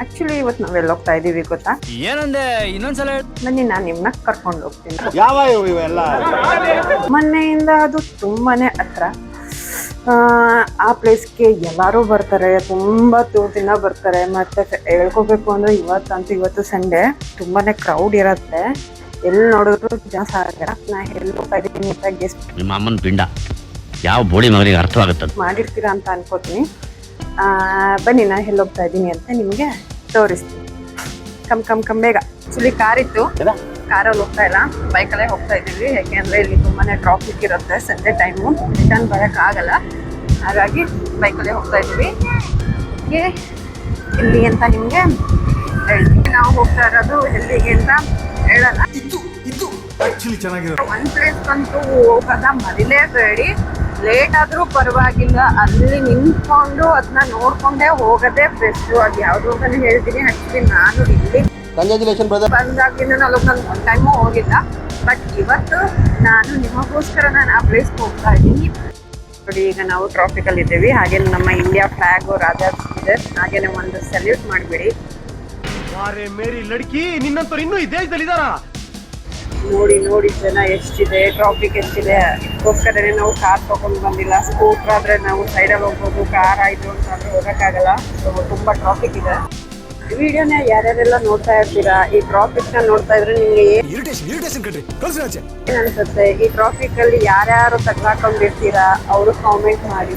Actually ಇವತ್ತು ನಾವೆಲ್ಲ ಹೋಗ್ತಾ ಇದೀವಿ ಗೊತ್ತಾ? ಏನಂದೆ? ಇನ್ನೊಂದ್ಸಲ ನನ್ನ ಬನ್ನಿ ನಾನು ನಿಮ್ಮನ್ನ ಕರ್ಕೊಂಡು ಹೋಗ್ತೀನಿ. ಯಾವ ಇವು ಇವೆಲ್ಲ? ಮೊನ್ನೆಯಿಂದ ಅದು ತುಂಬಾನೇ ಹತ್ರ. ಆ, ಆ ಪ್ಲೇಸ್ಗೆ ಎಲ್ಲರೂ ಬರ್ತಾರೆ ತುಂಬ ದಿನ ಬರ್ತಾರೆ. ಮತ್ತೆ ಹೇಳ್ಕೋಬೇಕು ಅಂದ್ರೆ ಇವತ್ತಂತೂ ಇವತ್ತು ಸಂಡೇ ತುಂಬಾನೇ ಕ್ರೌಡ್ ಇರತ್ತೆ. ಎಲ್ಲಿ ನೋಡಿದ್ರು ಜಾಸ್ತಿ ಸಾಗರ ನಾ ಎಲ್ಲಿ ಹೋಗ್ತಾ ಇದ್ದೀನಿ ಅಂತ ಗೆಸ್ಟ್ ನಿಮ್ಮ ಅಮ್ಮನ ಪಿಂಡ. ಯಾವ ಬೋಳಿ ಮಗನಿಗೆ ಅರ್ಥವಾಗುತ್ತೆ ಮಾಡಿರ್ತೀರಾ ಅಂತ ಅನ್ಕೋತೀನಿ. ಬನ್ನಿ ನಾ ಎಲ್ಲಿ ಹೋಗ್ತಾ ಇದ್ದೀನಿ ಅಂತ ನಿಮಗೆ ತೋರಿಸ್ತೀನಿ. ಕಮ್ ಕಮ್ ಕಮ್ ಬೇಗ. ಆಕ್ಚುಲಿ ಕಾರ್ ಇತ್ತು ಕಾರಲ್ಲಿ ಹೋಗ್ತಾ ಇಲ್ಲ. ಬೈಕಲ್ಲೇ ಹೋಗ್ತಾ ಇದ್ದೀವಿ. ಯಾಕೆಂದ್ರೆ ಇಲ್ಲಿ ತುಂಬಾ ಟ್ರಾಫಿಕ್ ಇರುತ್ತೆ ಸಂಜೆ ಟೈಮು ರಿಟರ್ನ್ ಬರೋಕ್ಕಾಗಲ್ಲ ಹಾಗಾಗಿ ಬೈಕಲ್ಲೇ ಹೋಗ್ತಾ ಇದ್ವಿ ಇಲ್ಲಿ ಎಲ್ಲಿ ಅಂತ ನಿಮಗೆ ಹೇಳ್ತೀವಿ ನಾವು ಹೋಗ್ತಾ ಇರೋದು ಎಲ್ಲಿಗೆ ಅಂತ ಹೇಳಲ್ಲ ಚೆನ್ನಾಗಿರೋ ಒಂದ್ ಪ್ಲೇಸ್ ಅಂತೂ ಹೋಗೋದ ಮರಿಲೇಬೇಡಿ. ಲೇಟ್ ಆದ್ರೂ ಪರವಾಗಿಲ್ಲ. ಅಲ್ಲಿ ನಿಂತ್ಕೊಂಡು ಅದನ್ನ ನೋಡ್ಕೊಂಡೇ ಹೋಗೋದೇ ಬೆಸ್ಟ್ ಅದು ಯಾವ್ದು ಅಂತ ಹೇಳ್ತೀನಿ ಆಕ್ಚುಲಿ ನಾನು ಇಲ್ಲಿ ಕಂಗ್ರ್ಯಾಚುಲೇಷನ್ ಬ್ರದರ್ ಬಂದಾಗಿಂದ ನಾನು ನಾನು ಒನ್ ಟೈಮು ಹೋಗಿಲ್ಲ. ಬಟ್ ಇವತ್ತು ನಾನು ನಿಮಗೋಸ್ಕರ ನಾನು ಆ ಪ್ಲೇಸ್ಗೆ ಹೋಗ್ತಾ ಇದ್ದೀನಿ. ನೋಡಿ ಈಗ ನಾವು ಟ್ರಾಫಿಕಲ್ಲಿ ಇದ್ದೀವಿ. ಹಾಗೆ ನಮ್ಮ ಇಂಡಿಯಾ ಫ್ಲಾಗ್ ರಾಜಾ ಇದೆ. ಹಾಗೇನೆ ಒಂದು ಸಲ್ಯೂಟ್ ಮಾಡಿಬಿಡಿ. ಮೇರಿ ಲಡ್ಕಿ ನಿನ್ನಂತವ್ರು ಇನ್ನೂ ಈ ದೇಶದಲ್ಲಿ ಇದಾರಾ ನೋಡಿ ನೋಡಿ ಜನ ಎಷ್ಟಿದೆ ಟ್ರಾಫಿಕ್ ಎಷ್ಟಿದೆ. ಅದಕ್ಕೋಸ್ಕರನೇ ನಾವು ಕಾರ್ ತಗೊಂಡು ಬಂದಿಲ್ಲ. ಸ್ಕೂಟರ್ ಆದ್ರೆ ನಾವು ಸೈಡಲ್ಲಿ ಹೋಗ್ಬೋದು ಕಾರ್ ಆಯ್ತು ಅಂತಂದ್ರೆ ಹೋಗಕ್ಕಾಗಲ್ಲ. ಸೊ ತುಂಬಾ ಟ್ರಾಫಿಕ್ ಇದೆ. ವಿಡಿಯೋನ ಯಾರ್ಯಾರೆಲ್ಲ ನೋಡ್ತಾ ಇರ್ತೀರಾ? ಈ ಟ್ರಾಫಿಕ್ನ ನೋಡ್ತಾ ಇದ್ರೆ ನಿಮ್ಗೆ ಏನ್ ಇರಿಟೇಷನ್ ಇರಿಟೇಷನ್ ಕಣ್ರಿ. ಕಳ್ಸಿ ಆಚೆ ಅನ್ಸುತ್ತೆ? ಈ ಟ್ರಾಫಿಕ್ ಅಲ್ಲಿ ಯಾರ್ಯಾರು ತಗ್ಲಾಕೊಂಡಿರ್ತೀರಾ? ಅವರು ಕಾಮೆಂಟ್ ಮಾಡಿ.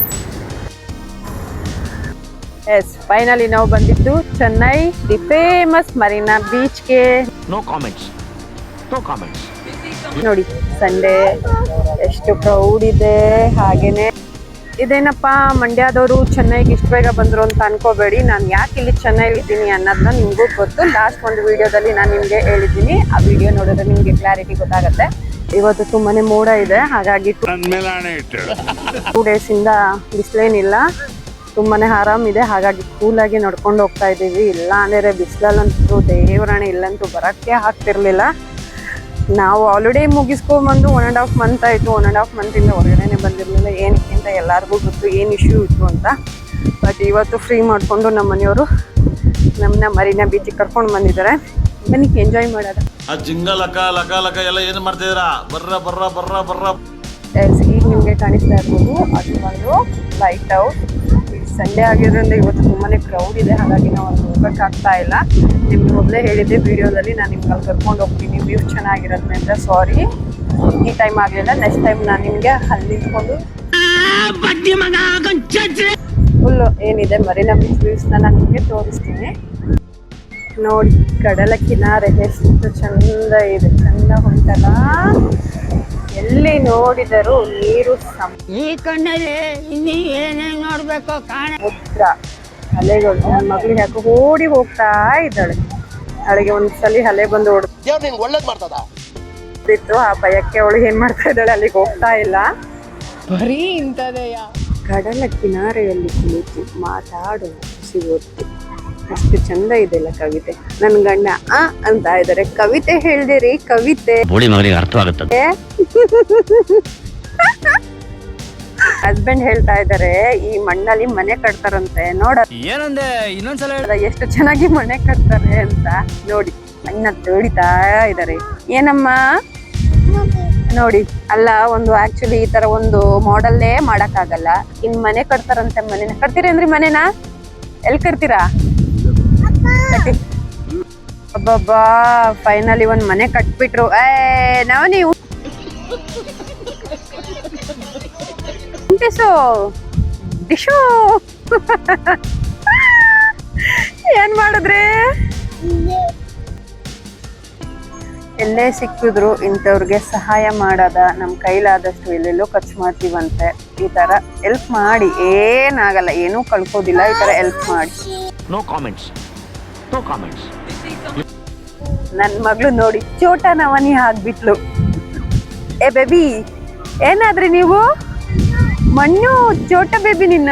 ಎಸ್ ಫೈನಲಿ ನಾವು ಬಂದಿದ್ದು ಚೆನ್ನೈ ದಿ ಫೇಮಸ್ ಮರೀನಾ ಬೀಚ್ಗೆ ನೋ ಕಾಮೆಂಟ್ಸ್ ನೋ ಕಾಮೆಂಟ್ಸ್ ನೋಡಿ ಸಂಡೇ ಎಷ್ಟು ಕ್ರೌಡ್ ಇದೆ ಹಾಗೇನೆ. ಇದೇನಪ್ಪ ಮಂಡ್ಯದವರು ಚೆನ್ನೈಗೆ ಇಷ್ಟು ಬೇಗ ಬಂದರು ಅಂತ ಅನ್ಕೋಬೇಡಿ. ನಾನು ಯಾಕೆ ಇಲ್ಲಿ ಚೆನ್ನೈಲಿದ್ದೀನಿ ಅನ್ನೋದನ್ನ ನಿಮಗೂ ಗೊತ್ತು. ಲಾಸ್ಟ್ ಒಂದು ವಿಡಿಯೋದಲ್ಲಿ ನಾನು ನಿಮಗೆ ಹೇಳಿದ್ದೀನಿ. ಆ ವಿಡಿಯೋ ನೋಡಿದ್ರೆ ನಿಮಗೆ ಕ್ಲಾರಿಟಿ ಗೊತ್ತಾಗುತ್ತೆ. ಇವತ್ತು ತುಂಬಾನೇ ಮೋಡ ಇದೆ ಹಾಗಾಗಿ ಟೂ ಡೇಸಿಂದ ಇಂದ ಬಿಸಿಲೇನಿಲ್ಲ. ತುಂಬಾನೇ ಆರಾಮ್ ಇದೆ ಹಾಗಾಗಿ ಕೂಲಾಗಿ ನಡ್ಕೊಂಡು ಹೋಗ್ತಾ ಇದ್ದೀವಿ. ಇಲ್ಲ ಅಂದರೆ ಬಿಸಿಲಲ್ಲಂತೂ ದೇವರಾಣೆ ಇಲ್ಲಂತೂ ಬರೋಕ್ಕೆ ಆಗ್ತಿರ್ಲಿಲ್ಲ. ನಾವು ಆಲ್ರೆಡಿ ಮುಗಿಸ್ಕೊಂಬಂದು ಒನ್ ಆ್ಯಂಡ್ ಹಾಫ್ ಮಂತ್ ಆಯಿತು. ಒನ್ ಆ್ಯಂಡ್ ಹಾಫ್ ಮಂತಿಂದ ಹೊರಗಡೆನೆ ಬಂದಿರಲಿಲ್ಲ. ಏನಕ್ಕೆ ಅಂತ ಎಲ್ಲರಿಗೂ ಗೊತ್ತು ಏನು ಇಶ್ಯೂ ಇತ್ತು ಅಂತ. ಬಟ್ ಇವತ್ತು ಫ್ರೀ ಮಾಡಿಕೊಂಡು ನಮ್ಮ ಮನೆಯವರು ನಮ್ಮನ್ನ ಮರಿನ ಬೀಚಿಗೆ ಕರ್ಕೊಂಡು ಬಂದಿದ್ದಾರೆ. ಬನ್ನಿ ಎಂಜಾಯ್ ಮಾಡೋದು ಆ ಜಿಂಗ ಲಕ ಲಕ ಲಕ ಎಲ್ಲ ಏನು ಮಾಡ್ತಿದ್ದೀರಾ? ಬರ್ರ ಬರ್ರ ಬರ್ರ ಬರ್ರ. ಎಸ್ ಈಗ ನಿಮಗೆ ಕಾಣಿಸ್ತಾ ಇರ್ಬೋದು ಅದು ಬಂದು ಲೈಟ್ ಹೌಸ್ ಸಂಡೇ ಆಗಿರೋದ್ರಿಂದ ಇವತ್ತು ತುಂಬಾನೇ ಕ್ರೌಡ್ ಇದೆ ಹಾಗಾಗಿ ನಾವು ಅಲ್ಲಿ ಹೋಗೋಕ್ಕಾಗ್ತಾ ಇಲ್ಲ. ನಿಮ್ಗೆ ಮೊದಲೇ ಹೇಳಿದ್ದೆ ವಿಡಿಯೋದಲ್ಲಿ ನಾನು ನಿಮ್ಗೆ ಅಲ್ಲಿ ಕರ್ಕೊಂಡು ಹೋಗ್ತೀನಿ ವ್ಯೂ ಚೆನ್ನಾಗಿರುತ್ತೆ ಅಂತ ಸಾರಿ ಈ ಟೈಮ್ ಆಗಲಿಲ್ಲ ನೆಕ್ಸ್ಟ್ ಟೈಮ್ ನಾನು ನಿಮಗೆ ಅಲ್ಲಿ ನಿಂತ್ಕೊಂಡು ಫುಲ್ ಏನಿದೆ ಮರೀನಾ ಬೀಚ್ ವ್ಯೂಸ್ನ ನಾನು ನಿಮಗೆ ತೋರಿಸ್ತೀನಿ. ನೋಡಿ ಕಡಲ ಕಿನಾರೆ ಎಷ್ಟು ಚಂದ ಇದೆ ಚಂದ ಹೊಂಟಲ್ಲ ಎಲ್ಲಿ ನೋಡಿದರೂ ನೀರು ಈ ಕಣ್ಣಲ್ಲಿ ಇನ್ನೂ ಏನೇನು ನೋಡಬೇಕು ಕಾಣ ಸಮುದ್ರ ಅಲೆಗಳು ನನ್ನ ಮಗಳಿಗೆ ಯಾಕೆ ಓಡಿ ಹೋಗ್ತಾ ಇದ್ದಾಳೆ. ಅವಳಿಗೆ ಒಂದ್ಸಲಿ ಅಲೆ ಬಂದು ಹೊಡೆದಿತ್ತು ಆ ಭಯಕ್ಕೆ ಅವಳು ಏನ್ ಮಾಡ್ತಾ ಇದ್ದಾಳೆ ಅಲ್ಲಿಗೆ ಹೋಗ್ತಾ ಇಲ್ಲ. ಬರೀ ಇಂಥದೆಯ? ಕಡಲ ಕಿನಾರೆಯಲ್ಲಿ ಕುಳಿತು ಮಾತಾಡು ಸಿಗೊತ್ತು ಅಷ್ಟು ಚಂದ ಇದೆಲ್ಲ ಕವಿತೆ. ನನ್ ಗಂಡ ಆ ಅಂತ ಇದಾರೆ. ಕವಿತೆ ಹೇಳ್ದಿರಿ ಕವಿತೆ. ಹಸ್ಬೆಂಡ್ ಹೇಳ್ತಾ ಇದ್ದಾರೆ ಈ ಮಣ್ಣಲ್ಲಿ ಮನೆ ಕಟ್ತಾರಂತೆ ನೋಡ. ಏನಂದೆ? ಇನ್ನೊಂದ್ಸಲ ಎಷ್ಟು ಚೆನ್ನಾಗಿ ಮನೆ ಕಟ್ತಾರೆ ಅಂತ ನೋಡಿ ಮಣ್ಣ ತೋಡಿತಾ ಇದಾರೆ. ಏನಮ್ಮ? ನೋಡಿ ಅಲ್ಲ ಒಂದು ಆಕ್ಚುಲಿ ಈ ತರ ಒಂದು ಮಾಡಲ್ಲೇ ಮಾಡಕ್ಕಾಗಲ್ಲ. ಇನ್ ಮನೆ ಕಟ್ತಾರಂತೆ ಮನೆನ. ಕಟ್ತೀರಿ ಅಂದ್ರಿ ಮನೆನ? ಎಲ್ ಕಟ್ತೀರಾ? ಅಬ್ಬಬ್ಬಾ ಫೈನಲಿ ಒಂದ್ ಮನೆ ಕಟ್ಬಿಟ್ರು. ಏ ನಾವು ನೀವು ಡಿಶು ಡಿಶು ಏನ್ ಮಾಡಿದ್ರಿ? ಎಲ್ಲೇ ಸಿಕ್ಕಿದ್ರು ಇಂಥವ್ರಿಗೆ ಸಹಾಯ ಮಾಡದ. ನಮ್ಮ ಕೈಲಾದಷ್ಟು ಎಲ್ಲೆಲ್ಲೋ ಖರ್ಚು ಮಾಡ್ತೀವಂತೆ. ಈ ತರ ಹೆಲ್ಪ್ ಮಾಡಿ. ಏನಾಗಲ್ಲ. ಏನೂ ಕಳ್ಕೋದಿಲ್ಲ. ಈ ತರ ಹೆಲ್ಪ್ ಮಾಡಿ. ನೋ ಕಾಮೆಂಟ್ಸ್ ನೋ ಕಾಮೆಂಟ್ಸ್ ನನ್ನ ಮಗಳು ನೋಡಿ ಚೋಟ ನವನಿ ಆಗ್ಬಿಟ್ಲು. ಏ ಬೇಬಿ ಏನಾದ್ರಿ ನೀವು? ಮಣ್ಣು ಚೋಟ ಬೇಬಿ ನಿನ್ನ?